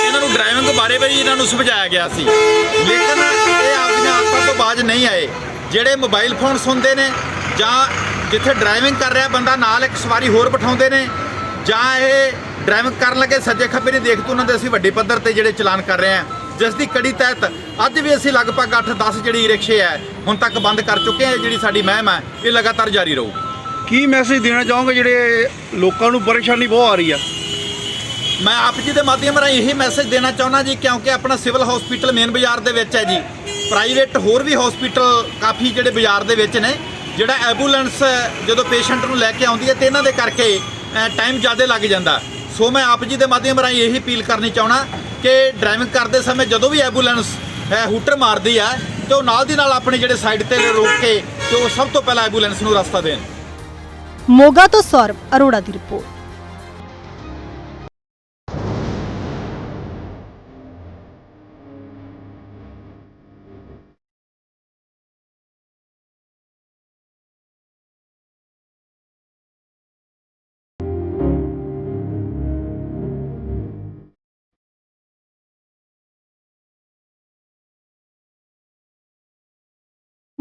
ਇਹਨਾਂ ਨੂੰ ਡਰਾਈਵਿੰਗ ਬਾਰੇ ਵੀ ਇਹਨਾਂ ਨੂੰ ਸਮਝਾਇਆ ਗਿਆ ਸੀ। ਲੇਕਿਨ ਇਹ ਆਪਣੀਆਂ ਆਦਤਾਂ ਤੋਂ ਬਾਜ ਨਹੀਂ ਆਏ। ਜਿਹੜੇ ਮੋਬਾਈਲ ਫੋਨ ਸੁਣਦੇ ਨੇ, ਜਾਂ ਜਿੱਥੇ ਡਰਾਈਵਿੰਗ ਕਰ ਰਿਹਾ ਬੰਦਾ ਨਾਲ ਇੱਕ ਸਵਾਰੀ ਹੋਰ ਬਿਠਾਉਂਦੇ ਨੇ, ਜਾਂ ਇਹ ਡਰਾਈਵਿੰਗ ਕਰਨ ਲੱਗੇ ਸੱਜੇ ਖੱਬੇ ਨਹੀਂ ਦੇਖਦੇ, ਉਹਨਾਂ ਦੇ ਅਸੀਂ ਵੱਡੇ ਪੱਧਰ ਤੇ ਜਿਹੜੇ ਚਲਾਨ ਕਰ ਰਹੇ ਹਾਂ। ਜਿਸ ਦੀ ਕੜੀ ਤਹਿਤ ਅੱਜ ਵੀ ਅਸੀਂ ਲਗਭਗ 8-10 ਜਿਹੜੀ ਰਿਕਸ਼ੇ ਹੈ ਹੁਣ ਤੱਕ ਬੰਦ ਕਰ ਚੁੱਕੇ ਹਾਂ ਜਿਹੜੀ ਸਾਡੀ ਮਹਿਮ ਹੈ ਇਹ ਲਗਾਤਾਰ ਜਾਰੀ ਰਹੂ। ਕੀ ਮੈਸੇਜ ਦੇਣਾ ਚਾਹੋਗੇ ਜਿਹੜੇ ਲੋਕਾਂ ਨੂੰ ਪਰੇਸ਼ਾਨੀ ਬਹੁਤ ਆ ਰਹੀ ਆ? ਮੈਂ ਆਪ ਜੀ ਦੇ ਮਾਧਿਅਮ ਰਾਹੀਂ ਇਹੀ ਮੈਸੇਜ ਦੇਣਾ ਚਾਹੁੰਦਾ ਜੀ ਕਿਉਂਕਿ ਆਪਣਾ ਸਿਵਲ ਹਸਪੀਟਲ ਮੇਨ ਬਾਜ਼ਾਰ ਦੇ ਵਿੱਚ ਹੈ ਜੀ। ਪ੍ਰਾਈਵੇਟ ਹੋਰ ਵੀ ਹਸਪੀਟਲ ਕਾਫੀ ਜਿਹੜੇ ਬਾਜ਼ਾਰ ਦੇ ਵਿੱਚ ਨੇ ਜਿਹੜਾ ਐਂਬੂਲੈਂਸ ਜਦੋਂ ਪੇਸ਼ੈਂਟ ਨੂੰ ਲੈ ਕੇ ਆਉਂਦੀ ਹੈ ਤੇ ਇਹਨਾਂ ਦੇ ਕਰਕੇ ਟਾਈਮ ਜ਼ਿਆਦਾ ਲੱਗ ਜਾਂਦਾ। ਸੋ ਮੈਂ ਆਪ ਜੀ ਦੇ ਮਾਧਿਅਮ ਰਾਹੀਂ ਇਹੀ ਅਪੀਲ ਕਰਨੀ ਚਾਹਣਾ ਕਿ ਡਰਾਈਵਿੰਗ ਕਰਦੇ ਸਮੇਂ ਜਦੋਂ ਵੀ ਐਂਬੂਲੈਂਸ ਹੈ ਹੂਟਰ ਮਾਰਦੀ ਆ, ਤੇ ਉਹ ਨਾਲ ਦੀ ਨਾਲ ਆਪਣੇ ਜਿਹੜੇ ਸਾਈਡ ਤੇ ਰੋਕ ਕੇ ਤੇ ਉਹ ਸਭ ਤੋਂ ਪਹਿਲਾਂ ਐਂਬੂਲੈਂਸ ਨੂੰ ਰਸਤਾ ਦੇਣ। ਮੋਗਾ ਤੋਂ ਸੌਰਵ, ਅਰੋੜਾ ਦੀ ਰਿਪੋਰਟ।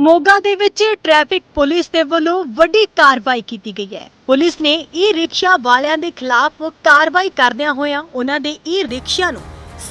ਮੋਗਾ ਦੇ ਵਿੱਚ ਟ੍ਰੈਫਿਕ ਪੁਲਿਸ ਦੇ ਵੱਲੋਂ ਵੱਡੀ ਕਾਰਵਾਈ ਕੀਤੀ ਗਈ ਹੈ। ਪੁਲਿਸ ਨੇ ਈ ਰਿਕਸ਼ਾ ਵਾਲਿਆਂ ਦੇ ਖਿਲਾਫ ਕਾਰਵਾਈ ਕਰਦਿਆਂ ਹੋਇਆਂ ਉਹਨਾਂ ਦੇ ਈ ਰਿਕਸ਼ਾ ਨੂੰ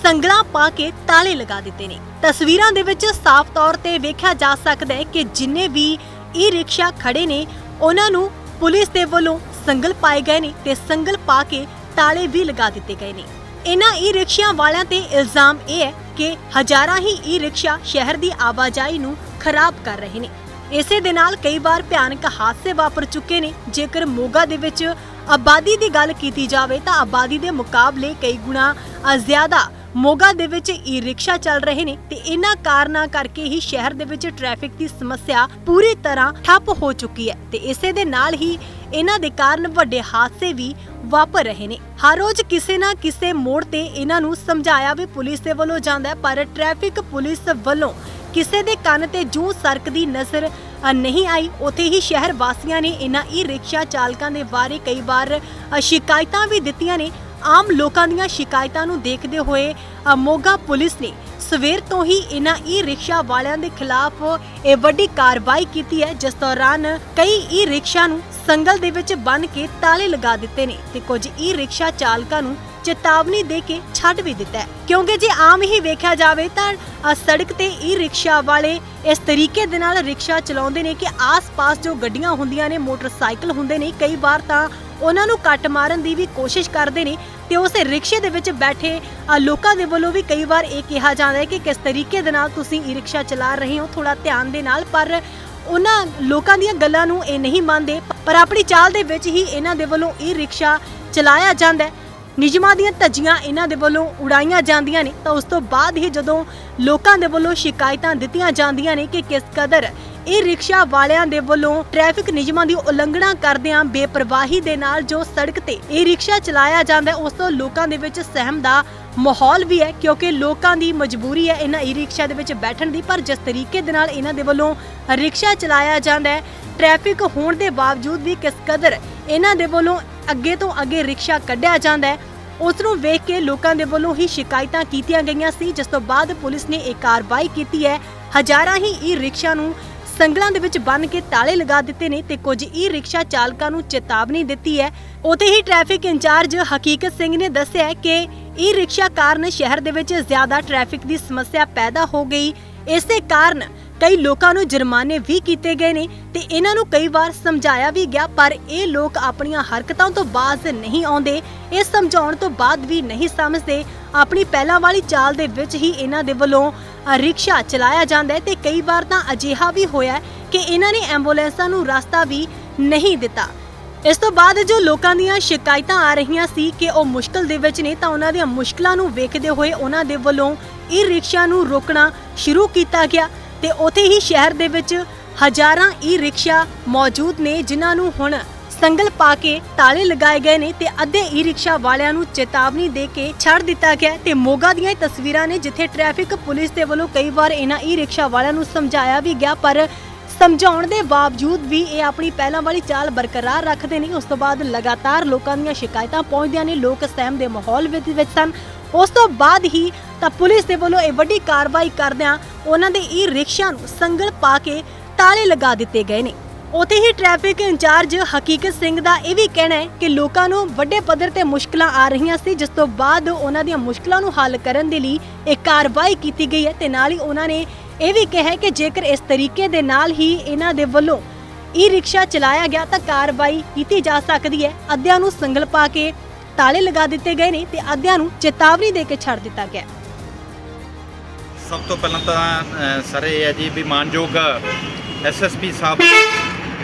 ਸੰਗਲਾਂ ਪਾ ਕੇ ਤਾਲੇ ਲਗਾ ਦਿੱਤੇ ਨੇ। ਤਸਵੀਰਾਂ ਦੇ ਵਿੱਚ ਸਾਫ਼ ਤੌਰ ਤੇ ਵੇਖਿਆ ਜਾ ਸਕਦਾ ਹੈ ਕਿ ਜਿੰਨੇ ਵੀ ਈ ਰਿਕਸ਼ਾ ਖੜੇ ਨੇ, ਉਹਨਾਂ ਨੂੰ ਪੁਲਿਸ ਦੇ ਵੱਲੋਂ ਸੰਗਲ ਪਾਏ ਗਏ ਨੇ ਤੇ ਸੰਗਲ ਪਾ ਕੇ ਤਾਲੇ ਵੀ ਲਗਾ ਦਿੱਤੇ ਗਏ ਨੇ। ਇਹਨਾਂ ਈ ਰਿਕਸ਼ਿਆਂ ਵਾਲਿਆਂ ਤੇ ਇਲਜ਼ਾਮ ਇਹ ਹੈ ਕਿ ਹਜ਼ਾਰਾਂ ਹੀ ਈ ਰਿਕਸ਼ਾ ਸ਼ਹਿਰ ਦੀ ਆਵਾਜਾਈ ਨੂੰ ਖਰਾਬ ਕਰ ਰਹੇ ਨੇ। ਇਸੇ ਦੇ ਨਾਲ ਕਈ ਵਾਰ ਭਿਆਨਕ ਹਾਦਸੇ ਵਾਪਰ ਚੁੱਕੇ ਨੇ। ਜੇਕਰ ਮੋਗਾ ਦੇ ਵਿੱਚ ਆਬਾਦੀ ਦੀ ਗੱਲ ਕੀਤੀ ਜਾਵੇ ਤਾਂ ਆਬਾਦੀ ਦੇ ਮੁਕਾਬਲੇ ਕਈ ਗੁਣਾ ਜ਼ਿਆਦਾ ਮੋਗਾ ਦੇ ਵਿੱਚ ਈ ਰਿਕਸ਼ਾ ਚੱਲ ਰਹੇ ਨੇ ਤੇ ਇਹਨਾਂ ਕਾਰਨਾਂ ਕਰਕੇ ਹੀ ਸ਼ਹਿਰ ਦੇ ਵਿੱਚ ਟ੍ਰੈਫਿਕ ਦੀ ਸਮੱਸਿਆ ਪੂਰੀ ਤਰ੍ਹਾਂ ਠੱਪ ਹੋ ਚੁੱਕੀ ਹੈ ਤੇ ਇਸੇ ਦੇ ਨਾਲ ਹੀ ਇਹਨਾਂ ਦੇ ਕਾਰਨ ਵੱਡੇ ਹਾਦਸੇ ਵੀ ਵਾਪਰ ਰਹੇ ਨੇ। ਹਰ ਰੋਜ਼ ਕਿਸੇ ਨਾ ਕਿਸੇ ਮੋੜ ਤੇ ਇਹਨਾਂ ਨੂੰ ਸਮਝਾਇਆ ਵੀ ਪੁਲਿਸ ਦੇ ਵੱਲੋਂ ਜਾਂਦਾ ਪਰ ਟ੍ਰੈਫਿਕ ਪੁਲਿਸ ਵੱਲੋਂ ਕਿਸੇ ਦੇ ਕੰਨ ਤੇ ਜੂ ਸਰਕਦੀ ਨਜ਼ਰ ਨਹੀਂ ਆਈ। ਉਥੇ ਹੀ ਸ਼ਹਿਰ ਵਾਸੀਆਂ ਨੇ ਇਹਨਾਂ ਈ ਰਿਕਸ਼ਾ ਚਾਲਕਾਂ ਦੇ ਬਾਰੇ ਕਈ ਵਾਰ ਸ਼ਿਕਾਇਤਾਂ ਵੀ ਦਿੱਤੀਆਂ ਨੇ। ਆਮ ਲੋਕਾਂ ਦੀਆਂ ਸ਼ਿਕਾਇਤਾਂ ਨੂੰ ਦੇਖਦੇ ਹੋਏ ਮੋਗਾ ਪੁਲਿਸ ਨੇ ਸਵੇਰ ਤੋਂ ਹੀ ਇਹਨਾਂ ਈ ਰਿਕਸ਼ਾ ਵਾਲਿਆਂ ਦੇ ਖਿਲਾਫ ਇਹ ਵੱਡੀ ਕਾਰਵਾਈ ਕੀਤੀ ਹੈ, ਜਿਸ ਦੌਰਾਨ ਕਈ ਈ ਰਿਕਸ਼ਾ ਨੂੰ ਸੰਗਲ ਦੇ ਵਿੱਚ ਬੰਨ ਕੇ ਤਾਲੇ ਲਗਾ ਦਿੱਤੇ ਨੇ ਤੇ ਕੁਝ ਈ ਰਿਕਸ਼ਾ ਚਾਲਕਾਂ ਨੂੰ ਚੇਤਾਵਨੀ ਦੇ ਕੇ ਛੱਡ ਵੀ ਦਿੱਤਾ ਹੈ। ਕਿਉਂਕਿ ਜੇ ਆਮ ਹੀ ਵੇਖਿਆ ਜਾਵੇ ਤਾਂ ਸੜਕ ਤੇ ਈ ਰਿਕਸ਼ਾ ਵਾਲੇ ਇਸ ਤਰੀਕੇ ਦੇ ਨਾਲ ਰਿਕਸ਼ਾ ਚਲਾਉਂਦੇ ਨੇ ਕਿ ਆਸ-ਪਾਸ ਜੋ ਗੱਡੀਆਂ ਹੁੰਦੀਆਂ ਨੇ, ਮੋਟਰਸਾਈਕਲ ਹੁੰਦੇ ਨੇ, ਕਈ ਵਾਰ ਤਾਂ ਉਹਨਾਂ ਨੂੰ ਕੱਟ ਮਾਰਨ ਦੀ ਵੀ ਕੋਸ਼ਿਸ਼ ਕਰਦੇ ਨੇ ਤੇ ਉਸ ਰਿਕਸ਼ੇ ਦੇ ਵਿੱਚ ਬੈਠੇ ਲੋਕਾਂ ਦੇ ਵੱਲੋਂ ਵੀ ਕਈ ਵਾਰ ਇਹ ਕਿਹਾ ਜਾਂਦਾ ਹੈ ਕਿ ਕਿਸ ਤਰੀਕੇ ਦੇ ਨਾਲ ਤੁਸੀਂ ਈ ਰਿਕਸ਼ਾ ਚਲਾ ਰਹੇ ਹੋ ਥੋੜਾ ਧਿਆਨ ਦੇ ਨਾਲ, ਪਰ ਉਹਨਾਂ ਲੋਕਾਂ ਦੀਆਂ ਗੱਲਾਂ ਨੂੰ ਇਹ ਨਹੀਂ ਮੰਨਦੇ, ਪਰ ਆਪਣੀ ਚਾਲ ਦੇ ਵਿੱਚ ਹੀ ਇਹਨਾਂ ਦੇ ਵੱਲੋਂ ਈ ਰਿਕਸ਼ਾ ਚਲਾਇਆ ਜਾਂਦਾ ਹੈ। ਨਿਯਮਾਂ ਦੀਆਂ ਧੱਜੀਆਂ ਇਹਨਾਂ ਦੇ ਵੱਲੋਂ ਉਡਾਈਆਂ ਜਾਂਦੀਆਂ ਨੇ, ਤਾਂ ਉਸ ਤੋਂ ਬਾਅਦ ਹੀ ਜਦੋਂ ਲੋਕਾਂ ਦੇ ਵੱਲੋਂ ਸ਼ਿਕਾਇਤਾਂ ਦਿੱਤੀਆਂ ਜਾਂਦੀਆਂ ਨੇ ਕਿ ਕਿਸ ਕਦਰ ਇਹ ਰਿਕਸ਼ਾ ਵਾਲਿਆਂ ਦੇ ਵੱਲੋਂ ਟ੍ਰੈਫਿਕ ਨਿਯਮਾਂ ਦੀ ਉਲੰਘਣਾ ਕਰਦਿਆਂ ਬੇਪਰਵਾਹੀ ਦੇ ਨਾਲ ਜੋ ਸੜਕ ਤੇ ਇਹ ਰਿਕਸ਼ਾ ਚਲਾਇਆ ਜਾਂਦਾ, ਉਸ ਤੋਂ ਲੋਕਾਂ ਦੇ ਵਿੱਚ ਸਹਿਮ ਦਾ ਮਾਹੌਲ ਵੀ ਹੈ, ਕਿਉਂਕਿ ਲੋਕਾਂ ਦੀ ਮਜਬੂਰੀ ਹੈ ਇਹਨਾਂ ਈ ਰਿਕਸ਼ਾ ਦੇ ਵਿੱਚ ਬੈਠਣ ਦੀ। ਪਰ ਜਿਸ ਤਰੀਕੇ ਦੇ ਨਾਲ ਇਹਨਾਂ ਦੇ ਵੱਲੋਂ ਰਿਕਸ਼ਾ ਚਲਾਇਆ ਜਾਂਦਾ ਹੈ, ਟ੍ਰੈਫਿਕ ਹੋਣ ਦੇ ਬਾਵਜੂਦ ਵੀ ਕਿਸ ਕਦਰ ਇਹਨਾਂ ਦੇ ਵੱਲੋਂ ਅੱਗੇ ਤੋਂ ਅੱਗੇ ਰਿਕਸ਼ਾ ਕੱਢਿਆ ਜਾਂਦਾ ਹੈ, ਉਸ ਨੂੰ ਵੇਖ ਕੇ ਲੋਕਾਂ ਦੇ ਵੱਲੋਂ ਹੀ ਸ਼ਿਕਾਇਤਾਂ ਕੀਤੀਆਂ ਗਈਆਂ ਸੀ, ਜਿਸ ਤੋਂ ਬਾਅਦ ਪੁਲਿਸ ਨੇ ਇਹ ਕਾਰਵਾਈ ਕੀਤੀ ਹੈ। ਹਜ਼ਾਰਾਂ ਹੀ ਈ ਰਿਕਸ਼ਾ ਨੂੰ ਸੰਗਲਾਂ ਦੇ ਵਿੱਚ ਬੰਨ ਕੇ ਤਾਲੇ ਲਗਾ ਦਿੱਤੇ ਨੇ ਤੇ ਕੁਝ ਈ ਰਿਕਸ਼ਾ ਚਾਲਕਾਂ ਨੂੰ ਚੇਤਾਵਨੀ ਦਿੱਤੀ ਹੈ। ਉਤੇ ਹੀ ਟ੍ਰੈਫਿਕ ਇੰਚਾਰਜ ਹਕੀਕਤ ਸਿੰਘ ਨੇ ਦੱਸਿਆ ਕਿ ਈ ਰਿਕਸ਼ਾ ਕਾਰਨ ਸ਼ਹਿਰ ਦੇ ਵਿੱਚ ਜ਼ਿਆਦਾ ਟ੍ਰੈਫਿਕ ਦੀ ਸਮੱਸਿਆ ਪੈਦਾ ਹੋ ਗਈ। ਇਸੇ ਕਾਰਨ ਕਈ ਲੋਕਾਂ ਨੂੰ ਜੁਰਮਾਨੇ ਵੀ ਕੀਤੇ ਗਏ ਨੇ ਤੇ ਇਹਨਾਂ ਨੂੰ ਕਈ ਵਾਰ ਸਮਝਾਇਆ ਵੀ ਗਿਆ, ਪਰ ਇਹ ਲੋਕ ਆਪਣੀਆਂ ਹਰਕਤਾਂ ਤੋਂ ਬਾਜ਼ ਨਹੀਂ ਆਉਂਦੇ, ਇਹ ਸਮਝਾਉਣ ਤੋਂ ਬਾਅਦ ਵੀ ਨਹੀਂ ਸਮਝਦੇ। ਆਪਣੀ ਪਹਿਲਾਂ ਵਾਲੀ ਚਾਲ ਦੇ ਵਿੱਚ ਹੀ ਇਹਨਾਂ ਦੇ ਵੱਲੋਂ ਰਿਕਸ਼ਾ ਚਲਾਇਆ ਜਾਂਦਾ ਹੈ ਤੇ ਕਈ ਵਾਰ ਤਾਂ ਅਜਿਹਾ ਵੀ ਹੋਇਆ ਕਿ ਇਹਨਾਂ ਨੇ ਐਂਬੂਲੈਂਸਾਂ ਨੂੰ ਰਸਤਾ ਵੀ ਨਹੀਂ ਦਿੱਤਾ। ਇਸ ਤੋਂ ਬਾਅਦ ਜੋ ਲੋਕਾਂ ਦੀਆਂ ਸ਼ਿਕਾਇਤਾਂ ਆ ਰਹੀਆਂ ਸੀ ਕਿ ਉਹ ਮੁਸ਼ਕਲ ਦੇ ਵਿੱਚ ਨੇ, ਤਾਂ ਉਹਨਾਂ ਦੀਆਂ ਮੁਸ਼ਕਲਾਂ ਨੂੰ ਵੇਖਦੇ ਹੋਏ ਉਹਨਾਂ ਦੇ ਵੱਲੋਂ ਇਹ ਰਿਕਸ਼ਾ ਨੂੰ ਰੋਕਣਾ ਸ਼ੁਰੂ ਕੀਤਾ ਗਿਆ। ਤੇ ਉਥੇ ਹੀ ਸ਼ਹਿਰ ਦੇ ਵਿੱਚ ਹਜ਼ਾਰਾਂ ਈ ਰਿਕਸ਼ਾ ਮੌਜੂਦ ਨੇ, ਜਿਨ੍ਹਾਂ ਨੂੰ ਹੁਣ ਸੰਗਲ ਪਾ ਕੇ ਤਾਲੇ ਲਗਾਏ ਗਏ ਨੇ ਤੇ ਅੱਧੇ ਈ ਰਿਕਸ਼ਾ ਵਾਲਿਆਂ ਨੂੰ ਚੇਤਾਵਨੀ ਦੇ ਕੇ ਛੱਡ ਦਿੱਤਾ ਗਿਆ ਤੇ ਮੋਗਾ ਦੀਆਂ ਇਹ ਤਸਵੀਰਾਂ ਨੇ, ਜਿੱਥੇ ਟ੍ਰੈਫਿਕ ਪੁਲਿਸ ਦੇ ਵੱਲੋਂ ਕਈ ਵਾਰ ਇਹਨਾਂ ਈ ਰਿਕਸ਼ਾ ਵਾਲਿਆਂ ਨੂੰ ਸਮਝਾਇਆ ਵੀ ਗਿਆ, ਪਰ ਸਮਝਾਉਣ ਦੇ ਬਾਵਜੂਦ ਵੀ ਇਹ ਆਪਣੀ ਪਹਿਲਾਂ ਵਾਲੀ ਚਾਲ ਬਰਕਰਾਰ ਰੱਖਦੇ ਨੇ, ਉਸ ਤੋਂ ਬਾਅਦ ਲਗਾਤਾਰ ਲੋਕਾਂ ਦੀਆਂ ਸ਼ਿਕਾਇਤਾਂ ਪਹੁੰਚਦੀਆਂ ਨੇ, ਲੋਕ ਸਹਿਮ ਦੇ ਮਾਹੌਲ ਵਿੱਚ ਸਨ। ਉਸ ਤੋਂ ਬਾਅਦ ਹੀ ਤਾਂ ਪੁਲਿਸ ਦੇ ਵੱਲੋਂ ਇਹ ਵੱਡੀ ਕਾਰਵਾਈ ਕਰਦਿਆਂ ਉਹਨਾਂ ਦੇ ਈ ਰਿਕਸ਼ਾ ਨੂੰ ਸੰਗਲ ਪਾ ਕੇ ਤਾਲੇ ਲਗਾ ਦਿੱਤੇ ਗਏ ਨੇ। ਉਥੇ ਹੀ ਟ੍ਰੈਫਿਕ ਇੰਚਾਰਜ ਹਕੀਕਤ ਸਿੰਘ ਦਾ ਇਹ ਵੀ ਕਹਿਣਾ ਹੈ ਕਿ ਲੋਕਾਂ ਨੂੰ ਵੱਡੇ ਪੱਧਰ ਤੇ ਮੁਸ਼ਕਲਾਂ ਆ ਰਹੀਆਂ ਸੀ, ਜਿਸ ਤੋਂ ਬਾਅਦ ਉਹਨਾਂ ਦੀਆਂ ਮੁਸ਼ਕਲਾਂ ਨੂੰ ਹੱਲ ਕਰਨ ਦੇ ਲਈ ਇਹ ਕਾਰਵਾਈ ਕੀਤੀ ਗਈ ਹੈ ਤੇ ਨਾਲ ਹੀ ਉਹਨਾਂ ਨੇ ਇਹ ਵੀ ਕਿਹਾ ਕਿ ਜੇਕਰ ਇਸ ਤਰੀਕੇ ਦੇ ਨਾਲ ਹੀ ਇਹਨਾਂ ਦੇ ਵੱਲੋਂ ਈ ਰਿਕਸ਼ਾ ਚਲਾਇਆ ਗਿਆ ਤਾਂ ਕਾਰਵਾਈ ਕੀਤੀ ਜਾ ਸਕਦੀ ਹੈ। ਅੱਧਿਆਂ ਨੂੰ ਸੰਗਲ ਪਾ ਕੇ ਤਾਲੇ ਲਗਾ ਦਿੱਤੇ ਗਏ ਨੇ ਤੇ ਅੱਧਿਆਂ ਨੂੰ ਚੇਤਾਵਨੀ ਦੇ ਕੇ ਛੱਡ ਦਿੱਤਾ ਗਿਆ। ਸਭ ਤੋਂ ਪਹਿਲਾਂ ਤਾਂ ਸਰ ਇਹ ਹੈ ਜੀ ਵੀ ਮਾਨਯੋਗ ਐਸਐਸਪੀ ਸਾਹਿਬ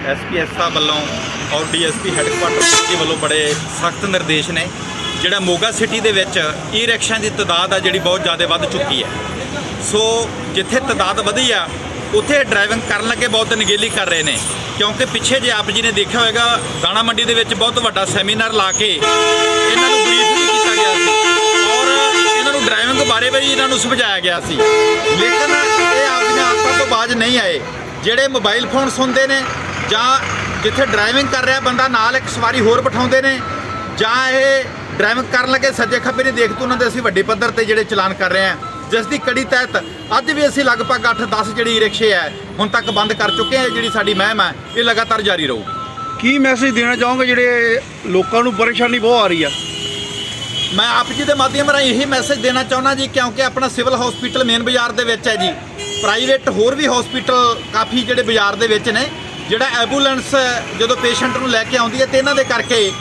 ਐਸਪੀਐਸ ਸਾਹਿਬ ਵੱਲੋਂ ਔਰ ਡੀਐਸਪੀ ਹੈੱਡਕੁਆਟਰ ਦੇ ਵੱਲੋਂ ਬੜੇ ਸਖਤ ਨਿਰਦੇਸ਼ ਨੇ, ਜਿਹੜਾ ਮੋਗਾ ਸਿਟੀ ਦੇ ਵਿੱਚ ਈ ਰਿਕਸ਼ਿਆਂ ਦੀ ਤਾਦਾਦ ਆ ਜਿਹੜੀ ਬਹੁਤ ਜ਼ਿਆਦਾ ਵੱਧ ਚੁੱਕੀ ਹੈ। ਸੋ ਜਿੱਥੇ ਤਾਦਾਦ ਵਧੀ ਆ, ਉੱਥੇ ਡਰਾਈਵਿੰਗ ਕਰਨ ਲੱਗੇ ਬਹੁਤ ਨਗੇਲੀ ਕਰ ਰਹੇ ਨੇ। ਕਿਉਂਕਿ ਪਿੱਛੇ ਜੇ ਆਪ ਜੀ ਨੇ ਦੇਖਿਆ ਹੋਵੇਗਾ ਦਾਣਾ ਮੰਡੀ ਦੇ ਵਿੱਚ ਬਹੁਤ ਵੱਡਾ ਸੈਮੀਨਾਰ ਲਾ ਕੇ ਇਹਨਾਂ ਨੂੰ ਬਰੀਫ ਵੀ ਕੀਤਾ ਗਿਆ ਸੀ ਔਰ ਇਹਨਾਂ ਨੂੰ ਡਰਾਈਵਿੰਗ ਬਾਰੇ ਵੀ ਇਹਨਾਂ ਨੂੰ ਸਮਝਾਇਆ ਗਿਆ ਸੀ। ਲੇਕਿਨ ਇਹ ਆਪਣੀਆਂ ਆਦਤਾਂ ਤੋਂ ਬਾਜ ਨਹੀਂ ਆਏ। ਜਿਹੜੇ ਮੋਬਾਈਲ ਫੋਨ ਸੁਣਦੇ ਨੇ ਜਾਂ ਜਿੱਥੇ ਡਰਾਈਵਿੰਗ ਕਰ ਰਿਹਾ ਬੰਦਾ ਨਾਲ ਇੱਕ ਸਵਾਰੀ ਹੋਰ ਬਿਠਾਉਂਦੇ ਨੇ ਜਾਂ ਇਹ ਡਰਾਈਵਿੰਗ ਕਰਨ ਲੱਗੇ ਸੱਜੇ ਖੱਬੇ ਨਹੀਂ ਦੇਖਦੇ, ਉਹਨਾਂ ਦੇ ਅਸੀਂ ਵੱਡੇ ਪੱਧਰ ਤੇ ਜਿਹੜੇ ਚਲਾਨ ਕਰ ਰਹੇ ਹਾਂ। ਜਿਸ ਦੀ ਕੜੀ ਤਹਿਤ ਅੱਜ ਵੀ ਅਸੀਂ ਲਗਭਗ 8-10 ਜਿਹੜੀ ਰਿਕਸ਼ੇ ਹੈ ਹੁਣ ਤੱਕ ਬੰਦ ਕਰ ਚੁੱਕੇ ਹਾਂ ਜਿਹੜੀ ਸਾਡੀ ਮਹਿਮ ਹੈ ਇਹ ਲਗਾਤਾਰ ਜਾਰੀ ਰਹੂ। ਕੀ ਮੈਸੇਜ ਦੇਣਾ ਚਾਹੋਗੇ ਜਿਹੜੇ ਲੋਕਾਂ ਨੂੰ ਪਰੇਸ਼ਾਨੀ ਬਹੁਤ ਆ ਰਹੀ ਆ? ਮੈਂ ਆਪ ਜੀ ਦੇ ਮਾਧਿਅਮ ਰਾਹੀਂ ਇਹੀ ਮੈਸੇਜ ਦੇਣਾ ਚਾਹੁੰਦਾ ਜੀ ਕਿਉਂਕਿ ਆਪਣਾ ਸਿਵਲ ਹਸਪੀਟਲ ਮੇਨ ਬਾਜ਼ਾਰ ਦੇ ਵਿੱਚ ਹੈ ਜੀ। ਪ੍ਰਾਈਵੇਟ ਹੋਰ ਵੀ ਹਸਪੀਟਲ ਕਾਫੀ ਜਿਹੜੇ ਬਾਜ਼ਾਰ ਦੇ ਵਿੱਚ ਨੇ ਜਿਹੜਾ ਐਂਬੂਲੈਂਸ ਜਦੋਂ ਪੇਸ਼ੈਂਟ ਨੂੰ ਲੈ ਕੇ ਆਉਂਦੀ ਹੈ ਤੇ ਇਹਨਾਂ ਦੇ ਕਰਕੇ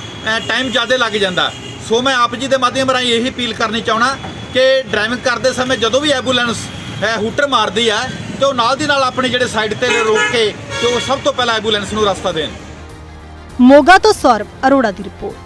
ਟਾਈਮ ਜ਼ਿਆਦਾ ਲੱਗ ਜਾਂਦਾ। ਸੋ ਮੈਂ ਆਪ ਜੀ ਦੇ ਮਾਧਿਅਮ ਰਾਹੀਂ ਇਹੀ ਅਪੀਲ ਕਰਨੀ ਚਾਹਣਾ ਕਿ ਡਰਾਈਵਿੰਗ ਕਰਦੇ ਸਮੇਂ ਜਦੋਂ ਵੀ ਐਂਬੂਲੈਂਸ ਹੈ। ਹੂਟਰ ਮਾਰਦੀ ਹੈ ਤੇ ਉਹ ਨਾਲ ਦੀ ਨਾਲ ਆਪਣੇ ਜਿਹੜੇ ਸਾਈਡ ਤੇ ਰੋਕ ਕੇ ਤੇ ਉਹ ਸਭ ਤੋਂ ਪਹਿਲਾਂ ਐਂਬੂਲੈਂਸ ਨੂੰ ਰਸਤਾ ਦੇਣ। ਮੋਗਾ ਤੋਂ ਸੌਰਵ ਅਰੋੜਾ ਦੀ ਰਿਪੋਰਟ।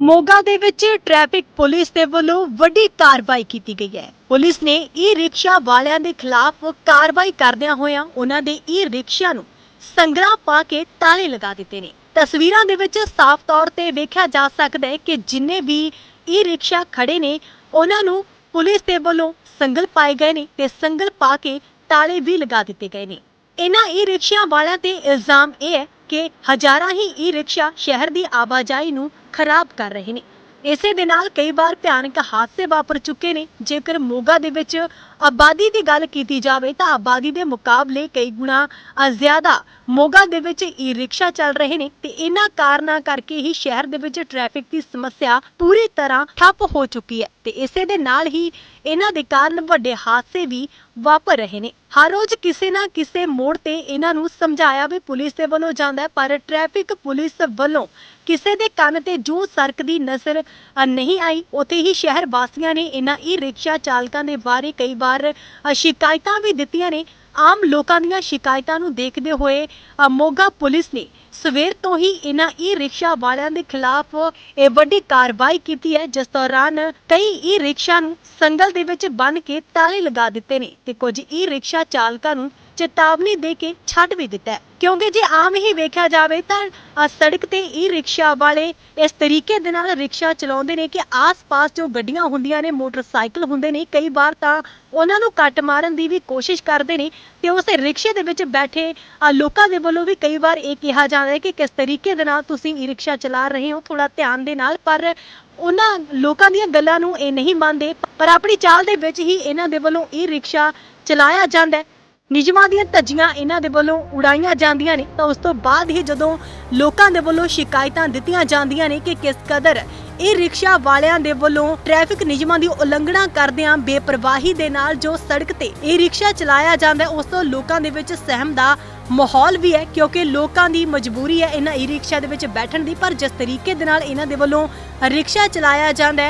ਮੋਗਾ ਦੇ ਵਿੱਚ ਟ੍ਰੈਫਿਕ ਪੁਲਿਸ ਦੇ ਵੱਲੋਂ ਵੱਡੀ ਕਾਰਵਾਈ ਕੀਤੀ ਗਈ ਹੈ। ਪੁਲਿਸ ਨੇ ਈ ਰਿਕਸ਼ਾ ਵਾਲਿਆਂ ਦੇ ਖਿਲਾਫ ਕਾਰਵਾਈ ਕਰਦਿਆਂ ਹੋਇਆਂ ਉਹਨਾਂ ਦੇ ਈ ਰਿਕਸ਼ਾ ਨੂੰ ਸੰਗਰਾ ਪਾ ਕੇ ਤਾਲੇ ਲਗਾ ਦਿੱਤੇ ਨੇ। ਤਸਵੀਰਾਂ ਦੇ ਵਿੱਚ ਸਾਫ਼ ਤੌਰ ਤੇ ਵੇਖਿਆ ਜਾ ਸਕਦਾ ਹੈ ਕਿ ਜਿੰਨੇ ਵੀ ਈ ਰਿਕਸ਼ਾ ਖੜੇ ਨੇ, ਉਹਨਾਂ ਨੂੰ ਪੁਲਿਸ ਦੇ ਵੱਲੋਂ ਸੰਗਲ ਪਾਏ ਗਏ ਨੇ ਤੇ ਸੰਗਲ ਪਾ ਕੇ ਤਾਲੇ ਵੀ ਲਗਾ ਦਿੱਤੇ ਗਏ ਨੇ। ਇਹਨਾਂ ਈ ਰਿਕਸ਼ਿਆਂ ਵਾਲਿਆਂ ਤੇ ਇਲਜ਼ਾਮ ਇਹ ਹੈ ਕਿ ਹਜ਼ਾਰਾਂ ਹੀ ਈ ਰਿਕਸ਼ਾ ਸ਼ਹਿਰ ਦੀ ਆਵਾਜਾਈ ਨੂੰ ਖਰਾਬ ਕਰ ਰਹੇ ਨੇ। ਇਸੇ ਦੇ ਨਾਲ ਕਈ ਵਾਰ ਭਿਆਨਕ ਹਾਦਸੇ ਵਾਪਰ ਚੁੱਕੇ ਨੇ। ਜੇਕਰ ਮੋਗਾ ਦੇ ਵਿੱਚ ਆਬਾਦੀ ਦੀ ਗੱਲ ਕੀਤੀ ਜਾਵੇ ਤਾਂ ਆਬਾਦੀ ਦੇ ਮੁਕਾਬਲੇ ਕਈ ਗੁਣਾ ਜ਼ਿਆਦਾ ਮੋਗਾ ਦੇ ਵਿੱਚ ਈ ਰਿਕਸ਼ਾ ਚੱਲ ਰਹੇ ਨੇ ਤੇ ਇਹਨਾਂ ਕਾਰਨਾਂ ਕਰਕੇ ਹੀ ਸ਼ਹਿਰ ਦੇ ਵਿੱਚ ਟ੍ਰੈਫਿਕ ਦੀ ਸਮੱਸਿਆ ਪੂਰੀ ਤਰ੍ਹਾਂ ਠੱਪ ਹੋ ਚੁੱਕੀ ਹੈ ਤੇ ਇਸੇ ਦੇ ਨਾਲ ਹੀ ਇਹਨਾਂ ਦੇ ਕਾਰਨ ਵੱਡੇ ਹਾਦਸੇ ਵੀ ਵਾਪਰ ਰਹੇ ਨੇ। ਹਰ ਰੋਜ਼ ਕਿਸੇ ਨਾ ਕਿਸੇ ਮੋੜ ਤੇ ਇਹਨਾਂ ਨੂੰ ਸਮਝਾਇਆ ਵੀ ਪੁਲਿਸ ਦੇ ਵੱਲੋਂ ਜਾਂਦਾ ਹੈ ਪਰ ਟ੍ਰੈਫਿਕ ਪੁਲਿਸ ਵੱਲੋਂ ਕਿਸੇ ਦੇ ਕੰਨ ਤੇ ਜੂ ਸਰਕਦੀ ਨਜ਼ਰ ਅ, ਨਹੀਂ ਆਈ। ਉੱਥੇ ਹੀ ਸ਼ਹਿਰ ਵਾਸੀਆਂ ਨੇ ਇਹਨਾਂ ਈ ਰਿਕਸ਼ਾ ਚਾਲਕਾਂ ਦੇ ਬਾਰੇ ਕਈ ਵਾਰ ਅ, ਸ਼ਿਕਾਇਤਾਂ ਵੀ ਦਿੱਤੀਆਂ ਨੇ। ਆਮ ਲੋਕਾਂ ਦੀਆਂ ਸ਼ਿਕਾਇਤਾਂ ਨੂੰ ਦੇਖਦੇ ਹੋਏ ਅ, ਮੋਗਾ ਪੁਲਿਸ ਨੇ ਸਵੇਰ ਤੋਂ ਹੀ ਇਹਨਾਂ ਈ ਰਿਕਸ਼ਾ ਵਾਲਿਆਂ ਦੇ ਖਿਲਾਫ ਇਹ ਵੱਡੀ ਕਾਰਵਾਈ ਕੀਤੀ ਹੈ। ਜਿਸ ਦੌਰਾਨ ਕਈ ਈ ਰਿਕਸ਼ਾ ਨੂੰ ਸੰਗਲ ਦੇ ਵਿੱਚ ਬੰਨ ਕੇ ਤਾਲੇ ਲਗਾ ਦਿੱਤੇ ਨੇ ਤੇ ਕੁਝ ਈ ਰਿਕਸ਼ਾ ਚਾਲਕਾਂ ਨੂੰ ਚੇਤਾਵਨੀ ਦੇ ਕੇ ਛੱਡ ਵੀ ਦਿੱਤਾ ਹੈ। ਕਿਉਂਕਿ ਜੇ ਆਮ ਹੀ ਵੇਖਿਆ ਜਾਵੇ ਤਾਂ ਸੜਕ ਤੇ ਈ ਰਿਕਸ਼ਾ ਵਾਲੇ ਇਸ ਤਰੀਕੇ ਦੇ ਨਾਲ ਰਿਕਸ਼ਾ ਚਲਾਉਂਦੇ ਨੇ ਕਿ ਆਸ-ਪਾਸ ਜੋ ਗੱਡੀਆਂ ਹੁੰਦੀਆਂ ਨੇ, ਮੋਟਰਸਾਈਕਲ ਹੁੰਦੇ ਨੇ, ਕਈ ਵਾਰ ਤਾਂ ਉਹਨਾਂ ਨੂੰ ਕੱਟ ਮਾਰਨ ਦੀ ਵੀ ਕੋਸ਼ਿਸ਼ ਕਰਦੇ ਨੇ ਤੇ ਉਸ ਰਿਕਸ਼ੇ ਦੇ ਵਿੱਚ ਬੈਠੇ ਲੋਕਾਂ ਦੇ ਵੱਲੋਂ ਵੀ ਕਈ ਵਾਰ ਇਹ ਕਿਹਾ ਜਾਂਦਾ ਹੈ ਕਿ ਕਿਸ ਤਰੀਕੇ ਦੇ ਨਾਲ ਤੁਸੀਂ ਈ ਰਿਕਸ਼ਾ ਚਲਾ ਰਹੇ ਹੋ ਥੋੜਾ ਧਿਆਨ ਦੇ ਨਾਲ, ਪਰ ਉਹਨਾਂ ਲੋਕਾਂ ਦੀਆਂ ਗੱਲਾਂ ਨੂੰ ਇਹ ਨਹੀਂ ਮੰਨਦੇ, ਪਰ ਆਪਣੀ ਚਾਲ ਦੇ ਵਿੱਚ ਹੀ ਇਹਨਾਂ ਦੇ ਵੱਲੋਂ ਈ ਰਿਕਸ਼ਾ ਚਲਾਇਆ ਜਾਂਦਾ ਹੈ। ਨਿਯਮਾਂ ਦੀਆਂ ਧੱਜੀਆਂ ਇਹਨਾਂ ਦੇ ਵੱਲੋਂ ਉਡਾਈਆਂ ਜਾਂਦੀਆਂ ਨੇ ਤਾਂ ਉਸ ਤੋਂ ਬਾਅਦ ਹੀ ਜਦੋਂ ਲੋਕਾਂ ਦੇ ਵੱਲੋਂ ਸ਼ਿਕਾਇਤਾਂ ਦਿੱਤੀਆਂ ਜਾਂਦੀਆਂ ਨੇ ਕਿ ਕਿਸ ਕਦਰ ਇਹ ਰਿਕਸ਼ਾ ਵਾਲਿਆਂ ਦੇ ਵੱਲੋਂ ਟ੍ਰੈਫਿਕ ਨਿਯਮਾਂ ਦੀ ਉਲੰਘਣਾ ਕਰਦਿਆਂ ਬੇਪਰਵਾਹੀ ਦੇ ਨਾਲ ਜੋ ਸੜਕ ਤੇ ਇਹ ਰਿਕਸ਼ਾ ਚਲਾਇਆ ਜਾਂਦਾ ਹੈ, ਉਸ ਤੋਂ ਲੋਕਾਂ ਦੇ ਵਿੱਚ ਸਹਿਮ ਦਾ ਮਾਹੌਲ ਵੀ ਹੈ ਕਿਉਂਕਿ ਲੋਕਾਂ ਦੀ ਮਜਬੂਰੀ ਹੈ ਇਹਨਾਂ ਈ ਰਿਕਸ਼ਾ ਦੇ ਵਿੱਚ ਬੈਠਣ ਦੀ ਪਰ ਜਿਸ ਤਰੀਕੇ ਦੇ ਨਾਲ ਇਹਨਾਂ ਦੇ ਵੱਲੋਂ ਰਿਕਸ਼ਾ ਚਲਾਇਆ ਜਾਂਦਾ ਹੈ